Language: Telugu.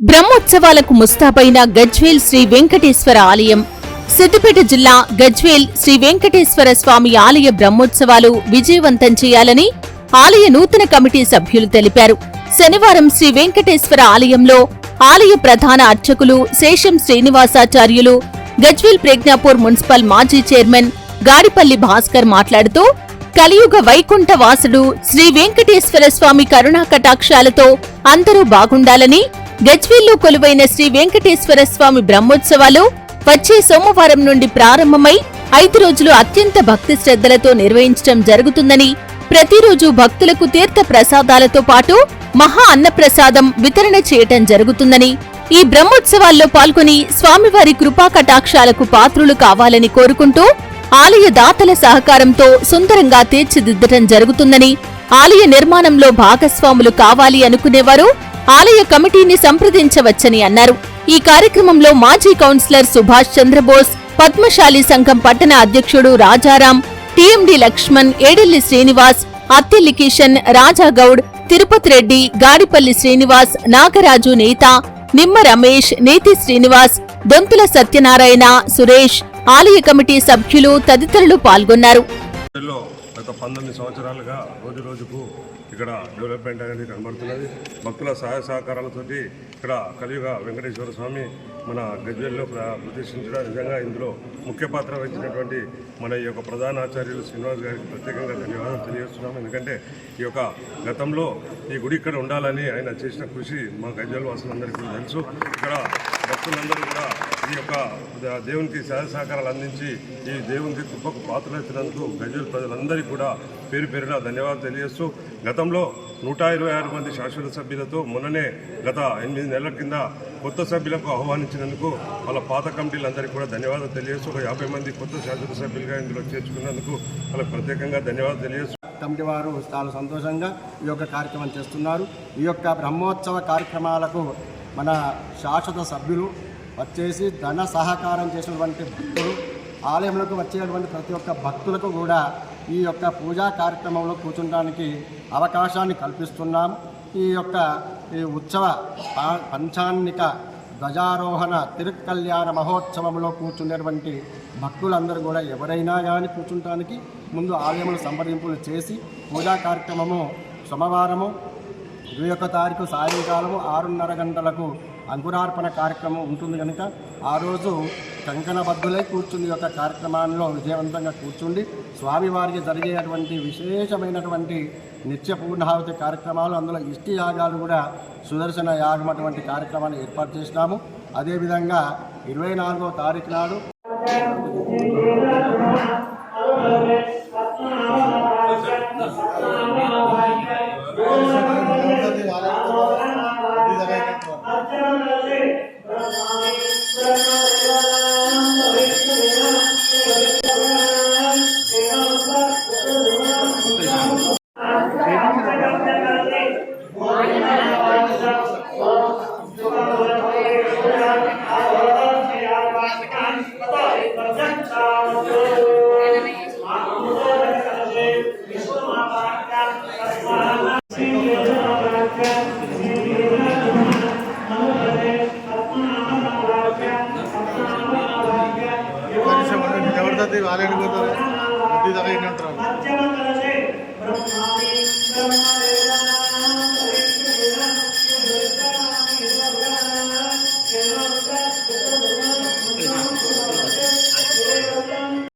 బ్రహ్మోత్సవాలకు ముస్తాబైన గజ్వేల్ శ్రీ వెంకటేశ్వర ఆలయం. సిద్దిపేట జిల్లా గజ్వేల్ శ్రీ వెంకటేశ్వర స్వామి ఆలయ బ్రహ్మోత్సవాలు విజయవంతం చేయాలని ఆలయ నూతన కమిటీ సభ్యులు తెలిపారు. శనివారం శ్రీ వెంకటేశ్వర ఆలయంలో ఆలయ ప్రధాన అర్చకులు శేషం శ్రీనివాసాచార్యులు గజ్వేల్ ప్రజ్ఞాపూర్ మున్సిపల్ మాజీ చైర్మన్ గాడిపల్లి భాస్కర్ మాట్లాడుతూ కలియుగ వైకుంఠ వాసుడు శ్రీ వెంకటేశ్వర స్వామి కరుణా కటాక్షాలతో అందరూ బాగుండాలని గజ్వేల్లో కొలువైన శ్రీ వెంకటేశ్వర స్వామి బ్రహ్మోత్సవాలు వచ్చే సోమవారం నుండి ప్రారంభమై ఐదు రోజులు అత్యంత భక్తి శ్రద్ధలతో నిర్వహించడం జరుగుతుందని ప్రతిరోజు భక్తులకు తీర్థ ప్రసాదాలతో పాటు మహా అన్నప్రసాదం వితరణ చేయటం జరుగుతుందని ఈ బ్రహ్మోత్సవాల్లో పాల్గొని స్వామివారి కృపా కటాక్షాలకు పాత్రులు కావాలని కోరుకుంటూ ఆలయ దాతల సహకారంతో సుందరంగా తీర్చిదిద్దటం జరుగుతుందని ఆలయ నిర్మాణంలో భాగస్వాములు కావాలి అనుకునేవారు ఆలయ కమిటీని సంప్రదించవచ్చని అన్నారు. ఈ కార్యక్రమంలో మాజీ కౌన్సిలర్ సుభాష్ చంద్రబోస్ పద్మశాలి సంఘం పట్టణ అధ్యక్షుడు రాజారాం టీఎండి లక్ష్మణ్ ఏడెల్లి శ్రీనివాస్ అత్తిల్లి కిషన్ రాజాగౌడ్ తిరుపతి రెడ్డి గాడిపల్లి శ్రీనివాస్ నాగరాజు నేత నిమ్మ రమేష్ నేతి శ్రీనివాస్ దొంతుల సత్యనారాయణ సురేష్ ఆలయ కమిటీ సభ్యులు తదితరులు పాల్గొన్నారు. లో గత పంతొమ్మిది సంవత్సరాలుగా రోజు రోజుకు ఇక్కడ డెవలప్మెంట్ అనేది కనబడుతున్నది. భక్తుల సహాయ సహకారాలతోటి ఇక్కడ కలియుగ వెంకటేశ్వర స్వామి మన గజ్వేల్లో ప్ర- ప్రతిష్ఠించడం నిజంగా ఇందులో ముఖ్య పాత్ర వహించినటువంటి మన ఈ యొక్క ప్రధాన ఆచార్యులు శ్రీనివాస్ గారికి ప్రత్యేకంగా ధన్యవాదాలు తెలియజేస్తున్నాం ఎందుకంటే ఈ యొక్క గతంలో ఈ గుడి ఇక్కడ ఉండాలని ఆయన చేసిన కృషి మా గజ్వేల్ వాసులందరికీ తెలుసు. ఇక్కడ భక్తులందరూ కూడా ఈ యొక్క దేవునికి సహాయ సహకారాలు అందించి ఈ దేవునికి కృపకు పాత్రలెత్తినందుకు గజ్వేల్ ప్రజలందరికీ కూడా పేరు పేరున ధన్యవాదాలు తెలియజేస్తూ గతంలో నూట ఇరవై ఆరు మంది శాశ్వత సభ్యులతో మొన్ననే గత ఎనిమిది నెలల కింద కొత్త సభ్యులకు ఆహ్వానించినందుకు వాళ్ళ పాత కమిటీలందరికీ కూడా ధన్యవాదాలు తెలియజేస్తూ ఒక యాభై మంది కొత్త శాశ్వత సభ్యులుగా ఇందులో చేర్చుకున్నందుకు వాళ్ళకి ప్రత్యేకంగా ధన్యవాదాలు తెలియజేస్తూ. కమిటీ వారు చాలా సంతోషంగా ఈ యొక్క కార్యక్రమం చేస్తున్నారు. ఈ యొక్క బ్రహ్మోత్సవ కార్యక్రమాలకు మన శాశ్వత సభ్యులు వచ్చేసి ధన సహకారం చేసినటువంటి భక్తులు ఆలయంలోకి వచ్చేటువంటి ప్రతి ఒక్క భక్తులకు కూడా ఈ యొక్క పూజా కార్యక్రమంలో కూర్చుండడానికి అవకాశాన్ని కల్పిస్తున్నాం. ఈ యొక్క ఈ ఉత్సవ పంచాన్నిక ధ్వజారోహణ తిరుకల్యాణ మహోత్సవంలో కూర్చునేటువంటి భక్తులందరూ కూడా ఎవరైనా కానీ కూర్చుంటానికి ముందు ఆలయములు సంప్రదింపులు చేసి పూజా కార్యక్రమము సోమవారము ఇరవై ఒక్క తారీఖు సాయంకాలము ఆరున్నర గంటలకు అంకురార్పణ కార్యక్రమం ఉంటుంది కనుక ఆ రోజు కంకణబద్ధులై కూర్చుని యొక్క కార్యక్రమాల్లో విజయవంతంగా కూర్చుండి స్వామివారికి జరిగేటువంటి విశేషమైనటువంటి నిత్య పూర్ణాహుతి కార్యక్రమాలు అందులో ఇష్టి యాగాలు కూడా సుదర్శన యాగం అటువంటి కార్యక్రమాన్ని ఏర్పాటు చేసినాము. అదేవిధంగా ఇరవై నాలుగో తారీఖు నాడు ಜಬರ್ದಸ್ತಿ ವಾಲೆಟ್ ಗೊತ್ತಾರೆ ಬುದ್ಧಿ ತಗ ಇನ್ನೊಂಟ್ರ